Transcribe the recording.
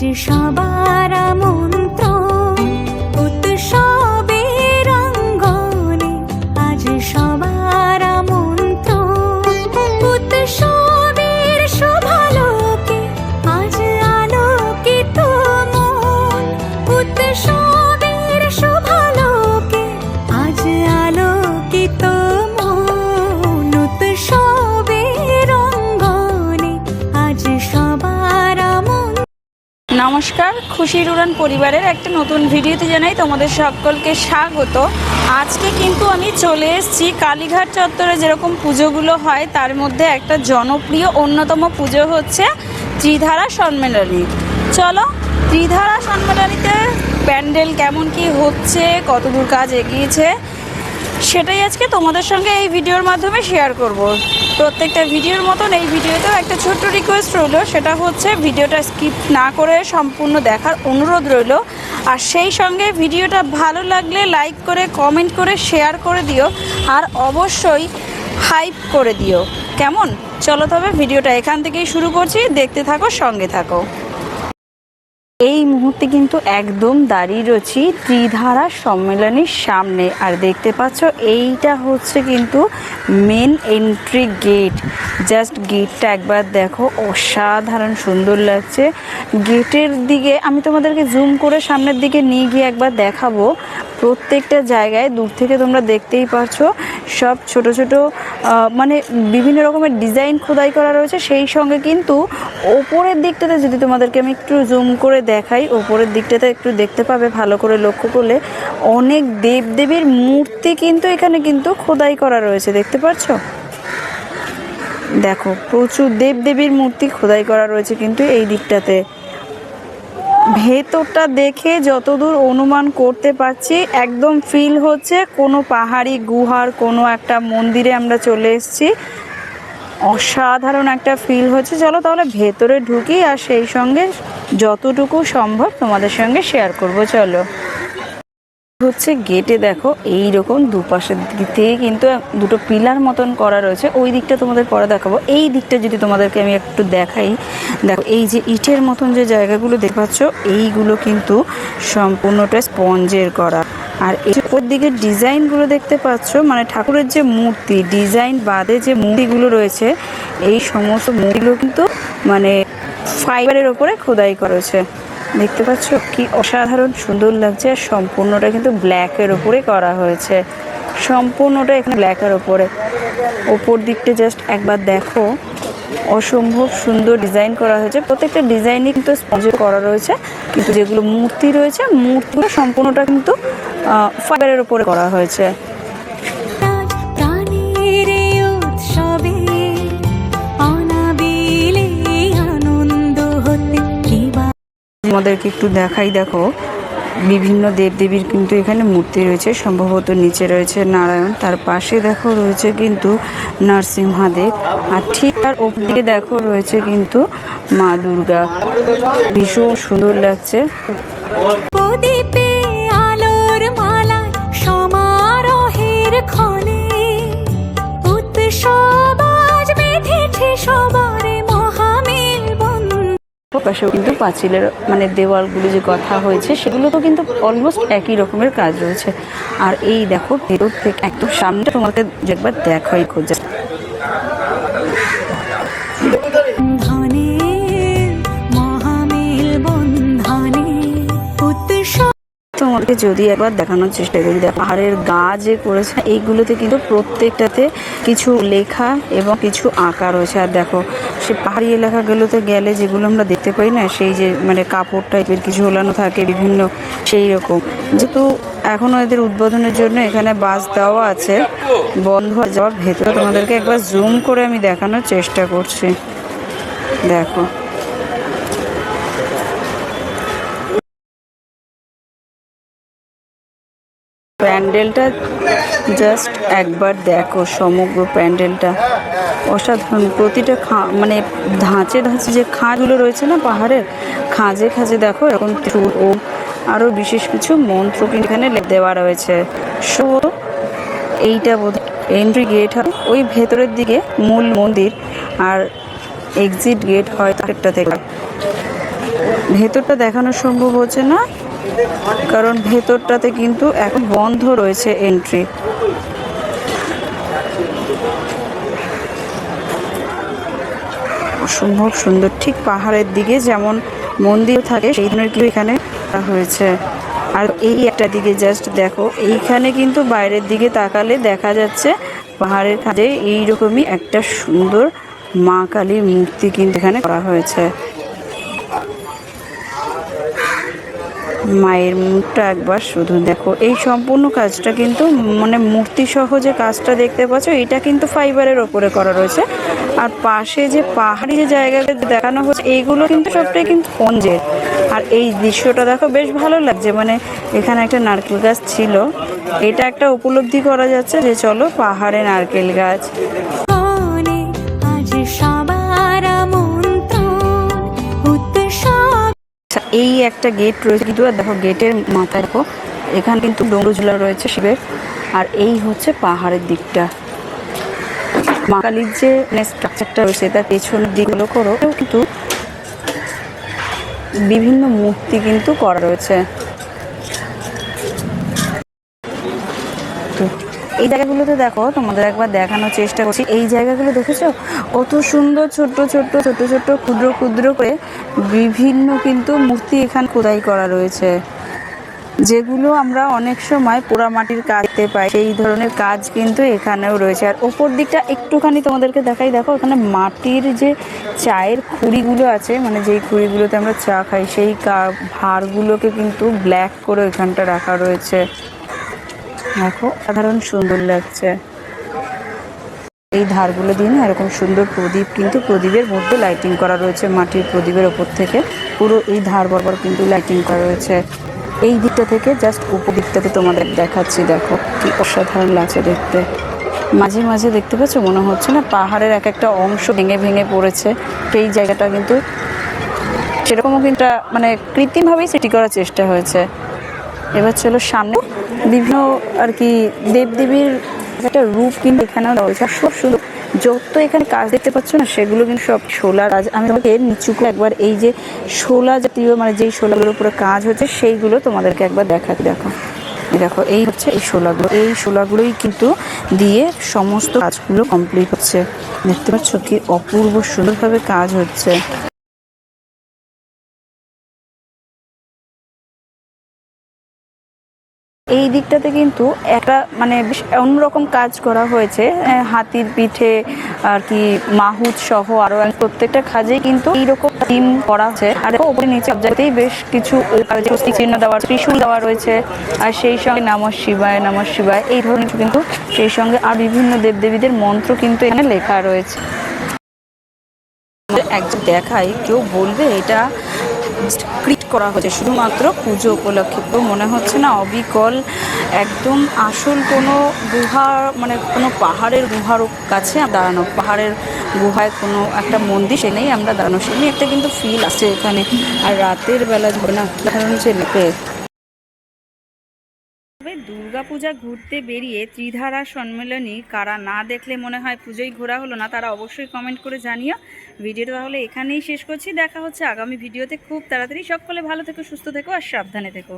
সবার মন্ত্র খুশির উড়ান পরিবারের একটা নতুন ভিডিওতে জানাই তোমাদের সকলকে স্বাগত। আজকে কিন্তু আমি চলে এসেছি কালীঘাট চত্বরে যেরকম পুজোগুলো হয়, তার মধ্যে একটা জনপ্রিয় অন্যতম পুজো হচ্ছে ত্রিধারা সম্মেলনী চলো, ত্রিধারা সম্মেলনীতে প্যান্ডেল কেমন কি হচ্ছে, কতদূর কাজ এগিয়েছে সেটাই আজকে তোমাদের সঙ্গে এই ভিডিওর মাধ্যমে শেয়ার করব। প্রত্যেকটা ভিডিওর মতন এই ভিডিওতেও একটা ছোট্ট রিকোয়েস্ট রইল, সেটা হচ্ছে ভিডিওটা স্কিপ না করে সম্পূর্ণ দেখার অনুরোধ রইল। আর সেই সঙ্গে ভিডিওটা ভালো লাগলে লাইক করে কমেন্ট করে শেয়ার করে দিও, আর অবশ্যই হাইপ করে দিও। কেমন? চলো তবে ভিডিওটা এখান থেকেই শুরু করছি। দেখতে থাকো, সঙ্গে থাকো। এই মুহূর্তে কিন্তু একদম দাঁড়িয়ে রয়েছি ত্রিধারা সম্মেলনের সামনে। আর দেখতে পাচ্ছ, এইটা হচ্ছে কিন্তু মেন এন্ট্রি গেট জাস্ট গেটটা একবার দেখো, অসাধারণ সুন্দর লাগছে। গেটের দিকে, আমি তোমাদেরকে জুম করে সামনের দিকে নিয়ে গিয়ে একবার দেখাবো। প্রত্যেকটা জায়গায় দূর থেকে তোমরা দেখতেই পারছ, সব ছোট ছোট মানে বিভিন্ন রকমের ডিজাইন খোদাই করা রয়েছে। সেই সঙ্গে কিন্তু ওপরের দিকটাতে যদি তোমাদেরকে আমি একটু জুম করে দেখাই, ওপরের দিকটাতে একটু দেখতে পাবে, ভালো করে লক্ষ্য করলে অনেক দেবদেবীর মূর্তি কিন্তু এখানে কিন্তু খোদাই করা রয়েছে। দেখতে পাচ্ছ দেখো, প্রচুর দেবদেবীর মূর্তি খোদাই করা রয়েছে কিন্তু এই দিকটাতে। ভেতরটা দেখে যতদূর অনুমান করতে পারছি, একদম ফিল হচ্ছে কোনো পাহাড়ি গুহার কোনো একটা মন্দিরে আমরা চলে এসেছি। অসাধারণ একটা ফিল হচ্ছে। চলো তাহলে ভেতরে ঢুকি আর সেই সঙ্গে যতটুকু সম্ভব তোমাদের সঙ্গে শেয়ার করব, চলো। হচ্ছে গেটে দেখো এই রকম দুপাশের দিক থেকে কিন্তু দুটো পিলার মতন করা রয়েছে। ওই দিকটা তোমাদের পরে দেখাবো। এই দিকটা যদি তোমাদেরকে আমি একটু দেখাই, দেখো, এই যে ইটের মতন যে জায়গাগুলো দেখতে পাচ্ছ, এইগুলো কিন্তু সম্পূর্ণটা স্পঞ্জের করা। আর ওর দিকে ডিজাইনগুলো দেখতে পাচ্ছ মানে ঠাকুরের যে মূর্তি, ডিজাইন বাদে যে মূর্তিগুলো রয়েছে, এই সমস্ত মূর্তিগুলো কিন্তু মানে ফাইবারের ওপরে খোদাই করা রয়েছে। দেখতে পাচ্ছ কি অসাধারণ, সুন্দর লাগছে। আর সম্পূর্ণটা কিন্তু ব্ল্যাকের ওপরে করা হয়েছে। সম্পূর্ণটা এখানে ব্ল্যাকের ওপরে ওপর দিকটা জাস্ট একবার দেখো। অসম্ভব সুন্দর ডিজাইন করা হয়েছে। প্রত্যেকটা ডিজাইনই কিন্তু স্পঞ্জে করা রয়েছে। কিন্তু যেগুলো মূর্তি রয়েছে, মূর্তিগুলো সম্পূর্ণটা কিন্তু ফাইবারের ওপরে করা হয়েছে। আমাদেরকে একটু দেখাই, দেখো। বিভিন্ন দেবদেবীর কিন্তু এখানে মূর্তি রয়েছে। সম্ভবত নিচে রয়েছে নারায়ণ। তার পাশে দেখো রয়েছে কিন্তু নরসিংহাদেব। আর ঠিক তার ওপর দেখো রয়েছে কিন্তু মা দুর্গা। ভীষণ সুন্দর লাগছে। পাশেও কিন্তু পাঁচিলের মানে দেওয়ালগুলো যে কথা হয়েছে সেগুলো তো কিন্তু অলমোস্ট একই রকমের কাজ রয়েছে। আর এই দেখো, ভেতর থেকে একদম সামনে তোমাকে একবার দেখাই খোঁজা। তোমাকে যদি একবার দেখানোর চেষ্টা করি। দেখো, পাহাড়ের গা যে করেছে, এইগুলোতে কিন্তু প্রত্যেকটাতে কিছু লেখা এবং কিছু আঁকা রয়েছে। আর দেখো, সে পাহাড়ি এলাকাগুলোতে গেলে যেগুলো আমরা দেখতে পাই না, সেই যে মানে কাপড় টাইপের কিছু ওলানো থাকে, বিভিন্ন সেই রকম। যেহেতু এখনও এদের উদ্বোধনের জন্য এখানে বাস দেওয়া আছে, বন্ধ হয়ে যাওয়ার ভেতরে। তোমাদেরকে একবার জুম করে আমি দেখানোর চেষ্টা করছি। দেখো। প্যান্ডেলটা জাস্ট একবার দেখো সমগ্র প্যান্ডেলটা। অসাধারণ। প্রতিটা খা মানে ধাঁচে ধাঁচে যে খাঁজগুলো রয়েছে না পাহাড়ের, খাঁজে খাঁজে দেখো এরকম ত্রিশূল ও আরও বিশেষ কিছু মন্ত্র এখানে দেওয়া রয়েছে। সো, এইটা বোধ এন্ট্রি গেট হয়। ওই ভেতরের দিকে মূল মন্দির আর এক্সিট গেট হয় একটা থেকে। ভেতরটা দেখানো সম্ভব হচ্ছে না। কারণ ভেতরটাতে কিন্তু এখন বন্ধ রয়েছে এন্ট্রি অসম্ভব সুন্দর, ঠিক পাহাড়ের দিকে যেমন মন্দির থাকে, সেই ধরনের কিন্তু এখানে হয়েছে। আর এই একটা দিকে জাস্ট দেখো, এইখানে কিন্তু বাইরের দিকে তাকালে দেখা যাচ্ছে পাহাড়ের কাছে এইরকমই একটা সুন্দর মা কালীর মূর্তি কিন্তু এখানে করা হয়েছে। মায়ের মুখটা একবার শুধু দেখো। এই সম্পূর্ণ কাজটা কিন্তু মানে মূর্তি সহ যে কাজটা দেখতে পাচ্ছ, এটা কিন্তু ফাইবারের ওপরে করা রয়েছে। আর পাশে যে পাহাড়ি যে জায়গাটা দেখানো হচ্ছে, এইগুলো কিন্তু সবটাই কিন্তু পঞ্জের। আর এই দৃশ্যটা দেখো, বেশ ভালো লাগছে। মানে এখানে একটা নারকেল গাছ ছিল। এটা একটা উপলব্ধি করা যাচ্ছে যে চলো পাহাড়ে নারকেল গাছ এই একটা গেট রয়েছে। কিন্তু দেখো গেটের মাথায় দেখো, এখানে কিন্তু ডমরু ঝুলা রয়েছে শিবের। আর এই হচ্ছে পাহাড়ের দিকটা। মা কালীর যে স্ট্রাকচারটা রয়েছে, তার পেছনের দিকগুলো করো কিন্তু বিভিন্ন মূর্তি কিন্তু করা রয়েছে। এই জায়গাগুলোতে দেখো, তোমাদের একবার দেখানোর চেষ্টা করছি। এই জায়গাগুলো দেখেছ? কত সুন্দর ছোট্ট ছোট্ট ছোট ছোট্ট, ক্ষুদ্র ক্ষুদ্র করে বিভিন্ন কিন্তু মূর্তি এখানে খোদাই করা রয়েছে। যেগুলো আমরা অনেক সময় পোড়ামাটির কাজ দেখতে পাই, সেই ধরনের কাজ কিন্তু এখানেও রয়েছে। আর ওপর দিকটা একটুখানি তোমাদেরকে দেখাই, দেখো এখানে মাটির যে চায়ের খুঁড়িগুলো আছে মানে যেই খুঁড়িগুলোতে আমরা চা খাই, সেই কা- ভাঁড়গুলোকে কিন্তু ব্ল্যাক করে এখানটা রাখা রয়েছে। দেখো, সাধারণ সুন্দর লাগছে। এই ধারগুলো দিয়ে না এরকম সুন্দর প্রদীপ কিন্তু প্রদীপের মধ্যে লাইটিং করা রয়েছে, মাটির প্রদীপের ওপর থেকে। পুরো এই ধার বরাবর কিন্তু লাইটিং করা রয়েছে। এই দিকটা থেকে জাস্ট উপর দিকটাতে তোমাদের দেখাচ্ছি, দেখো, কি অসাধারণ লাগছে দেখতে। মাঝে মাঝে দেখতে পাচ্ছ, মনে হচ্ছে না পাহাড়ের এক একটা অংশ ভেঙে ভেঙে পড়েছে। সেই জায়গাটা কিন্তু সেরকমও কিন্তু মানে কৃত্রিমভাবেই সেটি করার চেষ্টা হয়েছে। এবার চলো সামনে। বিভিন্ন আর কি দেবদেবীর একটা রূপ কিন্তু এখানেও আর খুব সুন্দর। যত এখানে কাজ দেখতে পাচ্ছ না, সেগুলো কিন্তু সব শোলা কাজ। আমি তোমাকে নিচু করে একবার এই যে শোলা জাতীয় মানে যেই শোলাগুলোর উপরে কাজ হচ্ছে, সেইগুলো তোমাদেরকে একবার দেখাতে দেখো। দেখো, এই হচ্ছে এই শোলাগুলো। এই শোলাগুলোই কিন্তু দিয়ে সমস্ত কাজগুলো কমপ্লিট হচ্ছে। দেখতে পাচ্ছ কি অপূর্ব সুন্দরভাবে কাজ হচ্ছে। এই দিকটাতে কিন্তু একটা মানে অন্যরকম কাজ করা হয়েছে। হাতির পিঠে আর কি মাহুত সহ আরও প্রত্যেকটা কাজেই কিন্তু এইরকম থিম করা হচ্ছে আর উপরে নিচে সব জায়গাতেই বেশ কিছু চিহ্ন দেওয়া ত্রিশূল দেওয়া রয়েছে। আর সেই সঙ্গে নম শিবায় নম শিবায়, এই ধরনের কিন্তু সেই সঙ্গে আর বিভিন্ন দেবদেবীদের মন্ত্র কিন্তু এখানে লেখা রয়েছে। একজন দেখায় কেউ বলবে এটা ক্রিট করা হয়েছে। শুধুমাত্র পুজো উপলক্ষে। তো মনে হচ্ছে না, অবিকল একদম আসল কোনো গুহা মানে কোনো পাহাড়ের গুহার কাছে দাঁড়ানো। পাহাড়ের গুহায় কোনো একটা মন্দির সে নেই আমরা দাঁড়ানো। সে একটা কিন্তু ফিল আছে এখানে। আর রাতের বেলা ধরে না যে লেপে তবে দুর্গাপূজা ঘুরতে বেরিয়ে ত্রিধারা সম্মেলনী কারা না দেখলে মনে হয় পুজোই ঘোরা হলো না, তারা অবশ্যই কমেন্ট করে জানিও। ভিডিওটা তাহলে এখানেই শেষ করছি, দেখা হচ্ছে আগামী ভিডিওতে খুব তাড়াতাড়ি, সকলে ভালো থেকো, সুস্থ থেকো, আর সাবধানে থেকো।